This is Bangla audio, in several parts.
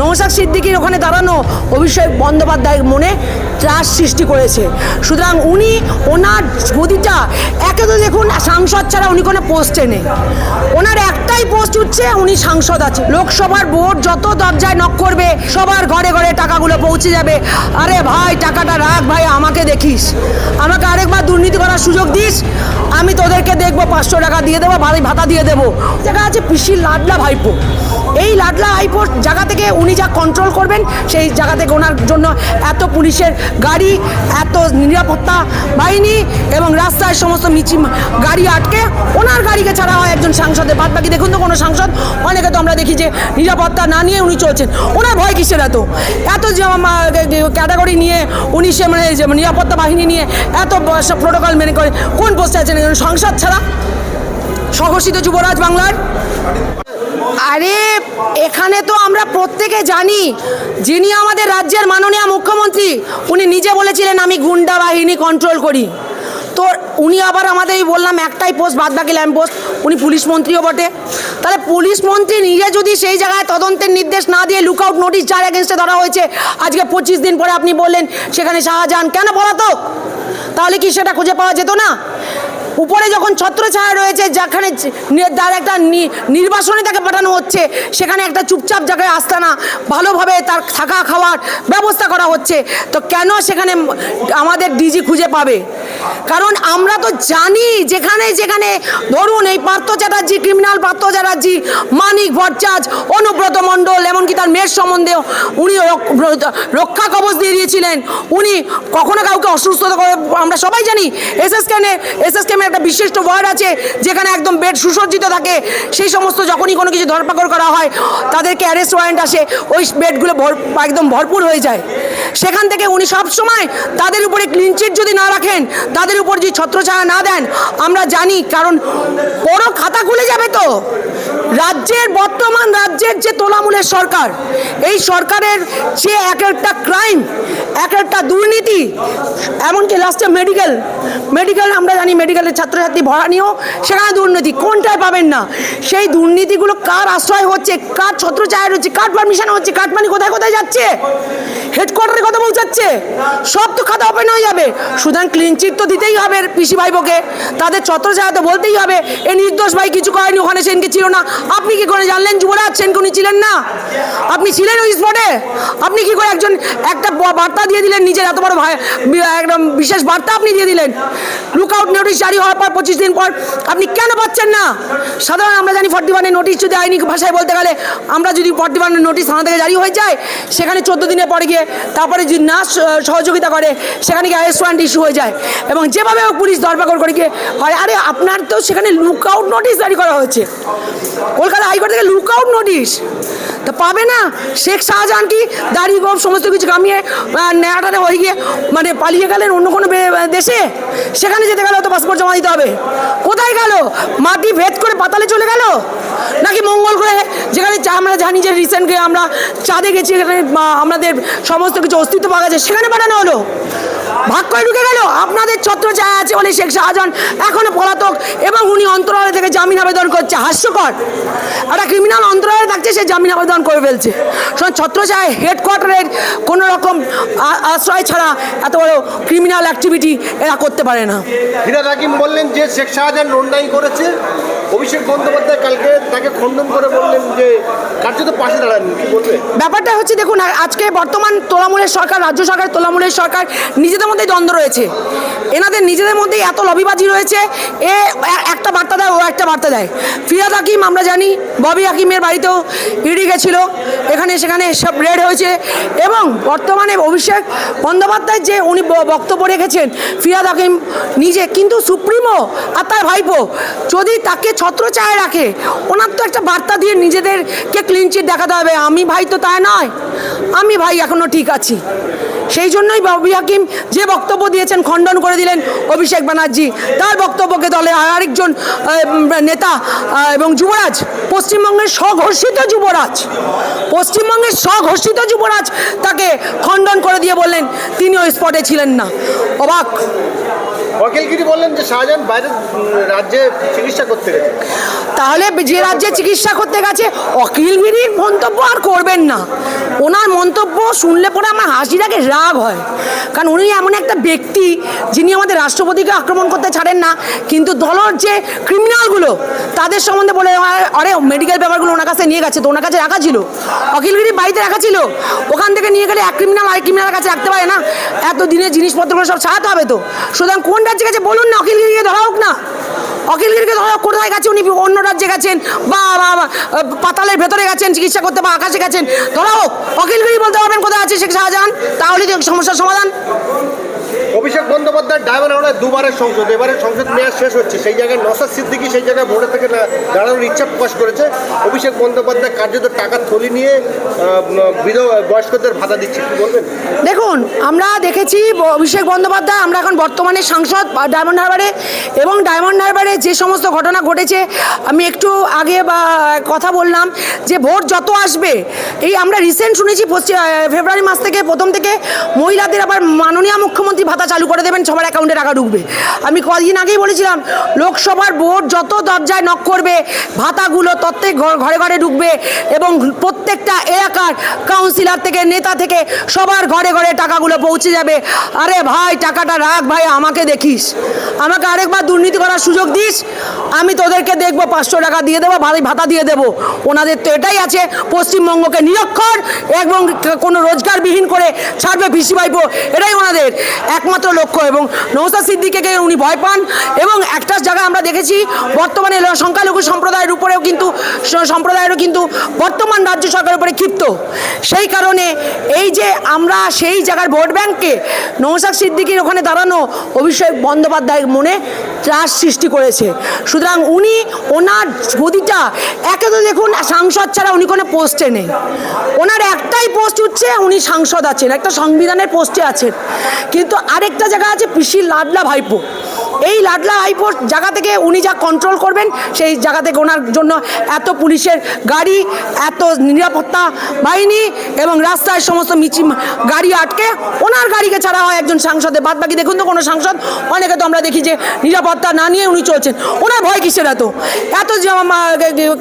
নৌসাদ সিদ্দিকির ওখানে দাঁড়ানো অভিষেক বন্দ্যোপাধ্যায়ের মনে ত্রাস সৃষ্টি করেছে। সুতরাং উনি ওনার গদিটা একে তো দেখুন, সাংসদ ছাড়া উনি কোনো পোস্টে নেই। ওনার একটাই পোস্ট উঠছে উনি সাংসদ আছে। লোকসভার ভোট যত দরজায় নক করবে, সবার ঘরে ঘরে টাকাগুলো পৌঁছে যাবে। আরে ভাই, টাকাটা রাখ ভাই, আমাকে দেখিস। আমাকে আরেকবার দুর্নীতি করার সুযোগ দিস। আমি তোদেরকে দেখব, পাঁচশো টাকা দিয়ে দেবো, ভারী ভাতা দিয়ে দেবো। দেখা আছে পিসির লাডলা ভাইপো। এই লাডলা হাইপোর্ট জায়গা থেকে উনি যা কন্ট্রোল করবেন, সেই জায়গা থেকে ওনার জন্য এত পুলিশের গাড়ি, এত নিরাপত্তা বাহিনী এবং রাস্তায় সমস্ত মিছি গাড়ি আটকে ওনার গাড়িকে ছাড়া হয় একজন সাংসদের বাদ বাকি দেখুন তো কোনো সাংসদ, অনেকে তো আমরা দেখি যে নিরাপত্তা না নিয়ে উনি চলছেন। ওনার ভয় কিসের এত? এত ক্যাটাগরি নিয়ে উনি সে মানে নিরাপত্তা বাহিনী নিয়ে এত প্রোটোকল মেনে করে কোন পোস্টে আছেন? সংসদ ছাড়া? স্বঘোষিত যুবরাজ বাংলার? আরে, এখানে তো আমরা প্রত্যেকে জানি যিনি আমাদের রাজ্যের মাননীয় মুখ্যমন্ত্রী, উনি নিজে বলেছিলেন, আমি গুন্ডা বাহিনী কন্ট্রোল করি। তো উনি আবার আমাদের বললাম, একটাই পোস্ট বাদ বাকি ল্যাম্প পোস্ট উনি পুলিশ মন্ত্রীও বটে। তাহলে পুলিশ মন্ত্রী নিজে যদি সেই জায়গায় তদন্তের নির্দেশ না দিয়ে লুক আউট নোটিশ যার এগেনস্টে ধরা হয়েছে, আজকে পঁচিশ দিন পরে আপনি বললেন, সেখানে শাহজাহান কেন পলাতক? তাহলে কি সেটা খুঁজে পাওয়া যেত না? উপরে যখন ছত্রছায়া রয়েছে, যেখানে নি- তার একটা নি- নির্বাসনে তাকে পাঠানো হচ্ছে, সেখানে একটা চুপচাপ জায়গায় আস্তানা, ভালোভাবে তার থাকা খাওয়ার ব্যবস্থা করা হচ্ছে। তো কেন সেখানে আমাদের ডিজি খুঁজে পাবে? কারণ আমরা তো জানি যেখানে যেখানে, ধরুন এই পার্থ চ্যাটার্জি, ক্রিমিনাল পার্থ চ্যাটার্জি, মানিক ভট্টাচার্য অনুব্রত মণ্ডল, এমনকি তার মেয়ের সম্বন্ধেও উনি রক- রক্ষা কবচ দিয়ে দিয়েছিলেন। উনি কখনো কাউকে অসুস্থ করে আমরা সবাই জানি এস এসএস কেনে এসএস কেমে একটা বিশিষ্ট ওয়ার্ড আছে, যেখানে একদম বেড সুসজ্জিত থাকে। সেই সমস্ত যখনই কোনো কিছু ধরপাকড় করা হয়, তাদেরকে অ্যারেস্ট ওয়ারেন্ট আসে, ওই বেডগুলো ভর, একদম ভরপুর হয়ে যায়। সেখান থেকে উনি সব সময় তাদের উপরে ক্লিনচিট যদি না রাখেন, তাদের উপর যদি ছত্রছায়া না দেন, আমরা জানি, কারণ বড় খাতা খুলে যাবে তো। রাজ্যের বর্তমান রাজ্যের যে তোলামূলের সরকার, এই সরকারের যে এক একটা ক্রাইম এক একটা দুর্নীতি, এমনকি লাস্টে মেডিকেল মেডিকেল আমরা জানি মেডিকেলের ছাত্রছাত্রী ভরা নিয়েও সেখানে দুর্নীতি কোনটায় পাবেন না। সেই দুর্নীতিগুলো কার আশ্রয় হচ্ছে, কার ছত্রছায়া হচ্ছে কার পারমিশন হচ্ছে, কার মানি কোথায় কোথায় যাচ্ছে? হেডকোয়ার্টারে কথা পৌঁছাচ্ছে সব তো খাতা ওপেন হয়ে যাবে। সুতরাং ক্লিনচিট তো দিতেই হবে পিসি ভাইবোকে। তাদের ছত্রছায়া তো বলতেই হবে। এ নির্দোষ ভাই কিছু করেনি, ওখানে সেনকে ছিল না। আপনি কি করে জানলেন? যুবরাজ সেনকে উনি ছিলেন না? আপনি ছিলেন ওই স্পটে আপনি কি করে একজন একটা বার্তা দিয়ে দিলেন নিজের? এত বড় একদম বিশেষ বার্তা আপনি দিয়ে দিলেন। লুক আউট নোটিশ জারি হওয়ার পর পঁচিশ দিন পর আপনি কেন পাচ্ছেন না? সাধারণ আমরা জানি ফর্টি ওয়ানের নোটিশ যদি আইনি ভাষায় বলতে গেলে আমরা যদি ফর্টি ওয়ানের নোটিশ থানা থেকে জারি হয়ে যায়, সেখানে চোদ্দ দিনের পরে গিয়ে তারপরে যদি না সহযোগিতা করে, সেখানে গিয়ে আইএস ওয়ারেন্ট ইস্যু হয়ে যায়। এবং যেভাবে পুলিশ ধরপাকড় করে গিয়ে হয়, আরে আপনার তো সেখানে লুক আউট নোটিশ জারি করা হয়েছে। কলকাতা হাইকোর্ট থেকে লুক আউট নোটিশ। তা পাবে না? শেখ শাহজাহান কি দাড়ি, গোপ, সমস্ত কিছু কামিয়ে নেয়াটাতে হয়ে গিয়ে মানে পালিয়ে গেলেন অন্য কোনো দেশে? সেখানে যেতে গেলে তো পাসপোর্ট জমা দিতে হবে। কোথায় গেল? মাটি ভেদ করে পাতালে চলে গেল? নাকি মঙ্গল গ্রহে, যেখানে আমরা জানি যে রিসেন্টলি আমরা চাঁদে গেছি, এখানে আমাদের সমস্ত কিছু অস্তিত্ব পাওয়া গেছে, সেখানে পাঠানো হলো? ভাগ করে ঢুকে গেল। আপনাদের ছত্র চায় আছে বলে শেখ শাহজাহান এখনও পলাতক এবং উনি অন্তরালে থেকে জামিন আবেদন করছে। হাস্যকর। একটা ক্রিমিনাল অন্তরালে থাকছে সে জামিন আবেদন করে ফেলছে। ছত্র চায় হেডকোয়ার্টারের কোনো রকম আশ্রয় ছাড়া এত বড় ক্রিমিনাল অ্যাক্টিভিটি এরা করতে পারে না। ফিরাদ হাকিম বললেন যে শেখ শাহজাহান অন্যায় করেছে। অভিষেক বন্দ্যোপাধ্যায় কালকে তাকে খণ্ডন করে বললেন যে কার্যত পাশে দাঁড়ান কি বলবে? ব্যাপারটা হচ্ছে দেখুন আজকে বর্তমান তোলামূলের সরকার রাজ্য সরকার তোলামূলের সরকার নিজেদের মধ্যেই দ্বন্দ্ব রয়েছে। এনাদের নিজেদের মধ্যেই এত লবিবাজি রয়েছে, এ একটা বার্তা দেয়, ও একটা বার্তা দেয়। ফিরাদ হাকিম, আমরা জানি, ববি হাকিমের বাড়িতেও ইডি গেছিল, এখানে সেখানে সব রেড হয়েছে এবং বর্তমানে অভিষেক বন্দ্যোপাধ্যায় যে উনি বক্তব্য রেখেছেন, ফিরাদ হাকিম নিজে, কিন্তু সুপ্রিমো আর তার ভাইপো যদি তাকে ছত্রছায়া রাখে, ওনার তো একটা বার্তা দিয়ে নিজেদেরকে ক্লিনচিট দেখাতে হবে, আমি ভাই তো তাই নয়, আমি ভাই এখনও ঠিক আছি। সেই জন্যই ববি হাকিম যে বক্তব্য দিয়েছেন, খণ্ডন করে দিলেন অভিষেক ব্যানার্জি। তার বক্তব্যকে দলে আরেকজন নেতা এবং যুবরাজ, পশ্চিমবঙ্গের স্বঘোষিত যুবরাজ, পশ্চিমবঙ্গের স্বঘোষিত যুবরাজ তাকে খণ্ডন করে দিয়ে বললেন তিনি ওই স্পটে ছিলেন না। অবাক। অখিলগিরি বললেন যে শাহজাহান বাইরের উম, রাজ্যে চিকিৎসা করতে গেছে। তাহলে যে রাজ্যে চিকিৎসা করতে গেছে অখিলগিরির মন্তব্য আর করবেন না। ওনার মন্তব্য শুনলে পরে আমার হাসিটাকে রাগ হয়। কারণ উনি এমন একটা ব্যক্তি যিনি আমাদের রাষ্ট্রপতিকে আক্রমণ করতে ছাড়েন না কিন্তু দলর যে ক্রিমিনালগুলো তাদের সম্বন্ধে বলে আরে মেডিকেল পেপারগুলো ওনার কাছে নিয়ে গেছে তো ওনার কাছে রাখা ছিল। অখিলগিরির বাড়িতে রাখা ছিল। ওখান থেকে নিয়ে গেলে এক ক্রিমিনাল আরেক ক্রিমিনালের কাছে রাখতে পারে না। এত দিনের জিনিসপত্রগুলো সব ছাড়াতে হবে তো। সুতরাং কোন রাজ্যে গেছে বলুন না, অখিলগিরিকে ধরা হোক না। অকিল গিরিকে ধরা হোক, কোথায় গেছে উনি? অন্য রাজ্যে গেছেন, বা পাতালের ভেতরে গেছেন, চিকিৎসা করতে বা আকাশে গেছেন, ধরা হোক। অখিলগিরি বলতে পারবেন কোথায় আছে শেখ শাহজাহান? তাহলে সমস্যার সমাধান। অভিষেক বন্দ্যোপাধ্যায় ডায়মন্ড হাওড়ায় দুবারের সংসদ এবারে সংসদ মেয়াদ শেষ হচ্ছে। সেই জায়গায় নসাদ সিদ্দিকি সেই জায়গায় ভোটে থেকে দাঁড়ানোর ইচ্ছা প্রকাশ করেছে। অভিষেক বন্দ্যোপাধ্যায় কার্যত টাকার থলি নিয়ে বয়স্কদের ভাতা দিচ্ছে। কি বলবেন? দেখুন, আমরা দেখেছি অভিষেক বন্দ্যোপাধ্যায়, আমরা এখন বর্তমানে সাংসদ ডায়মন্ড হারবারে এবং ডায়মন্ড হারবারে যে সমস্ত ঘটনা ঘটেছে, আমি একটু আগে কথা বললাম যে ভোট যত আসবে, এই আমরা রিসেন্ট শুনেছি ফেব্রুয়ারি মাস থেকে প্রথম থেকে মহিলাদের আবার মাননীয় মুখ্যমন্ত্রী ভাতা চালু করে দেবেন, সবার অ্যাকাউন্টে টাকা ঢুকবে। আমি কদিন আগেই বলেছিলাম, লোকসভার ভোট যত দরজায় নক করবে, ভাতাগুলো তত্ত্বে ঘরে ঘরে ঢুকবে এবং প্রত্যেকটা এলাকার কাউন্সিলর থেকে, নেতা থেকে সবার ঘরে ঘরে টাকাগুলো পৌঁছে যাবে। আরে ভাই, টাকাটা রাখ ভাই, আমাকে দেখিস। আমাকে আরেকবার দুর্নীতি করার সুযোগ দিস। আমি তোদেরকে দেখব, পাঁচশো টাকা দিয়ে দেবো, ভারী ভাতা দিয়ে দেবো। ওনাদের তো এটাই আছে, পশ্চিমবঙ্গকে নিরক্ষর এবং কোনো রোজগারবিহীন করে ছাড়বে ভিসি ভাইপো। এটাই ওনাদের একমাত্র লক্ষ্য এবং নৌসা সিদ্দিকে উনি ভয় পান। এবং একটা জায়গায় আমরা দেখেছি, বর্তমানে সংখ্যালঘু সম্প্রদায়ের উপরেও কিন্তু সম্প্রদায়েরও কিন্তু বর্তমান রাজ্য সরকারের উপরে ক্ষিপ্ত। সেই কারণে এই যে আমরা সেই জায়গার ভোট ব্যাংককে নৌসাদ সিদ্দিকির ওখানে দাঁড়ানো অভিষেক বন্দ্যোপাধ্যায়ের মনে ত্রাস সৃষ্টি করেছে। সুতরাং উনি ওনার গদিটা একে তো দেখুন সাংসদ ছাড়া উনি কোনো পোস্টে নেই। ওনার একটাই পোস্ট হচ্ছে উনি সাংসদ আছেন, একটা সংবিধানের পোস্টে আছেন। কিন্তু আরেকটা জায়গা আছে পিসির লাডলা ভাইপো। এই লাডলা হাইপোর জায়গা থেকে উনি যা কন্ট্রোল করবেন, সেই জায়গা থেকে ওনার জন্য এত পুলিশের গাড়ি, এত নিরাপত্তা বাহিনী এবং রাস্তায় সমস্ত মিচি গাড়ি আটকে ওনার গাড়িকে ছাড়া হয় একজন সাংসদে। বাদ বাকি দেখুন তো কোনো সাংসদ, অনেকে তো আমরা দেখি যে নিরাপত্তা না নিয়ে উনি চলছেন। ওনার ভয় কিসের এত? এত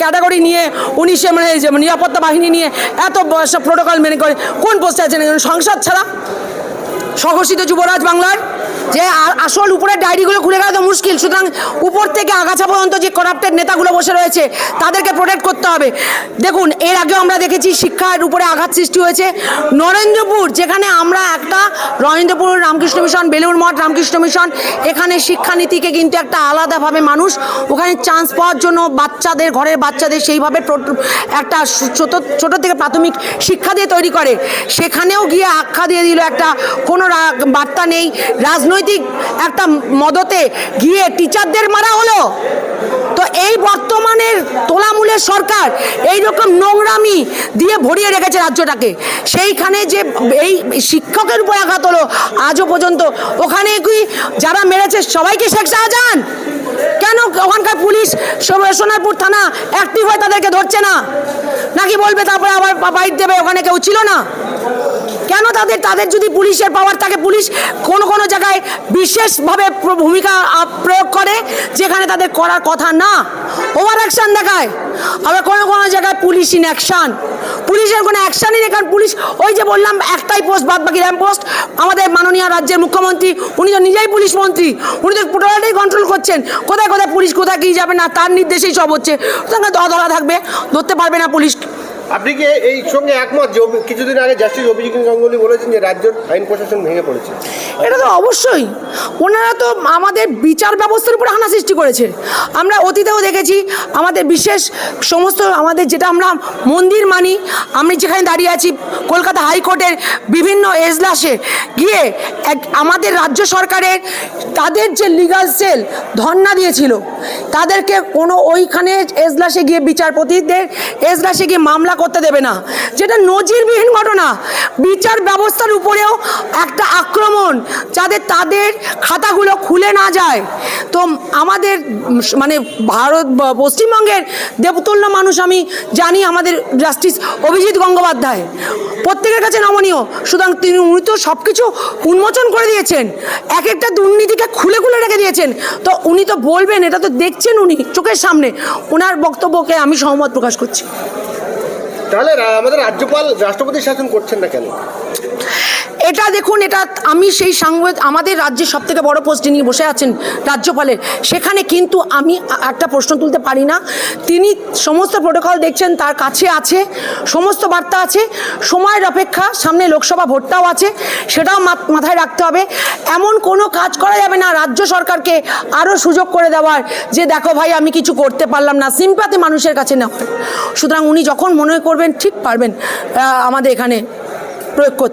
ক্যাটাগরি নিয়ে উনি সে মানে নিরাপত্তা বাহিনী নিয়ে এত প্রোটোকল মেনে করে, কোন পোস্টে আছেন? সংসদ ছাড়া? স্বঘোষিত যুবরাজ বাংলার যে আসল উপরের ডায়েরিগুলো খুলে গেলে তো মুশকিল। সুতরাং উপর থেকে আগাছা পর্যন্ত যে করাপ্টেড নেতাগুলো বসে রয়েছে, তাদেরকে প্রোটেক্ট করতে হবে। দেখুন, এর আগেও আমরা দেখেছি শিক্ষার উপরে আঘাত সৃষ্টি হয়েছে। নরেন্দ্রপুর, যেখানে আমরা একটা নরেন্দ্রপুর রামকৃষ্ণ মিশন বেলুর মঠ রামকৃষ্ণ মিশন, এখানে শিক্ষানীতিকে কিন্তু একটা আলাদাভাবে মানুষ ওখানে চান্স পাওয়ার জন্য বাচ্চাদের, ঘরের বাচ্চাদের সেইভাবে একটা ছোট ছোট থেকে প্রাথমিক শিক্ষা দিয়ে তৈরি করে। সেখানেও গিয়ে আখ্যা দিয়ে দিল একটা কোনো রা- বার্তা নেই। রাজনৈতিক একটা মদতে গিয়ে টিচারদের মারা হলো। তো এই বর্তমানের তোলামূলের সরকার এই রকম নোংরামি দিয়ে ভরিয়ে রেখেছে রাজ্যটাকে। সেইখানে যে এই শিক্ষকের উপর আঘাত হলো আজও পর্যন্ত, ওখানে কি যারা মেরেছে সবাইকে শেখ শাহজাহান? কেন ওখানকার পুলিশ সোনারপুর থানা অ্যাক্টিভ হয়ে তাদেরকে ধরছে না? নাকি বলবে তারপরে আবার বাইট দেবে ওখানে কেউ ছিল না? কেন তাদের তাদের যদি পুলিশের পাওয়ার থাকে, পুলিশ কোনো কোনো জায়গায় বিশেষভাবে ভূমিকা প্রয়োগ করে, যেখানে তাদের করার কথা না। ওভার অ্যাকশান দেখায়। আবার কোনো কোনো জায়গায় পুলিশ ইন অ্যাকশন পুলিশের কোনো অ্যাকশনই নেই, কারণ পুলিশ ওই যে বললাম, একটাই পোস্ট বাদ বাকি র্যাম পোস্ট আমাদের মাননীয় রাজ্যের মুখ্যমন্ত্রী, উনি তো নিজেই পুলিশ মন্ত্রী, উনি তো টোটালটাই কন্ট্রোল করছেন। কোথায় কোথায় পুলিশ, কোথায় কি যাবে না, তার নির্দেশেই সব হচ্ছে। ধরা থাকবে, ধরতে পারবে না পুলিশ। আপনি কি এই সঙ্গে একমত যে কিছুদিন আগে জাস্টিস অভিজিৎ গাঙ্গুলি বলেছেন যে রাজ্যের আইন প্রশাসন ভেঙে পড়েছে? এটা তো অবশ্যই। ওনারা তো আমাদের বিচার ব্যবস্থার উপর হানা সৃষ্টি করেছে। আমরা অতীতেও দেখেছি, আমাদের বিশেষ সমস্ত আমাদের যেটা আমরা মন্দির মানি, আমি যেখানে দাঁড়িয়ে আছি, কলকাতা হাইকোর্টের বিভিন্ন এজলাসে গিয়ে এক আমাদের রাজ্য সরকারের তাদের যে লিগাল সেল ধর্ণা দিয়েছিল, তাদেরকে কোনো ওইখানে এজলাসে গিয়ে বিচারপতিদের এজলাসে গিয়ে মামলা করতে দেবে না। যেটা নজিরবিহীন ঘটনা, বিচার ব্যবস্থার উপরেও একটা আক্রমণ যাতে তাদের খাতাগুলো খুলে না যায়। তো আমাদের মানে ভারত, পশ্চিমবঙ্গের দেবতুল্য মানুষ আমি জানি, আমাদের জাস্টিস অভিজিৎ গঙ্গোপাধ্যায়। প্রত্যেকের কাছে নমনীয়। সুতরাং তিনি, উনি তো সব কিছু উন্মোচন করে দিয়েছেন। এক একটা দুর্নীতিকে খুলে খুলে রেখে দিয়েছেন। তো উনি তো বলবেন, এটা তো দেখছেন উনি চোখের সামনে। ওনার বক্তব্যকে আমি সহমত প্রকাশ করছি। তাহলে আমাদের রাজ্যপাল রাষ্ট্রপতি শাসন করছেন না কেন? এটা দেখুন, এটা আমি সেই সাংবাদ আমাদের রাজ্যের সব থেকে বড় পোস্টে নিয়ে বসে আছেন রাজ্যপালের সেখানে কিন্তু আমি একটা প্রশ্ন তুলতে পারি না। তিনি সমস্ত প্রোটোকল দেখছেন, তার কাছে আছে, সমস্ত বার্তা আছে, সময়ের অপেক্ষা, সামনে লোকসভা ভোটটাও আছে, সেটাও মাথায় রাখতে হবে। এমন কোনো কাজ করা যাবে না রাজ্য সরকারকে আরও সুযোগ করে দেওয়ার, যে দেখো ভাই, আমি কিছু করতে পারলাম না সিম্পাতি মানুষের কাছে নেওয়ার। সুতরাং উনি যখন মনে করবেন, ঠিক পারবেন আমাদের এখানে প্রয়োগ করতে।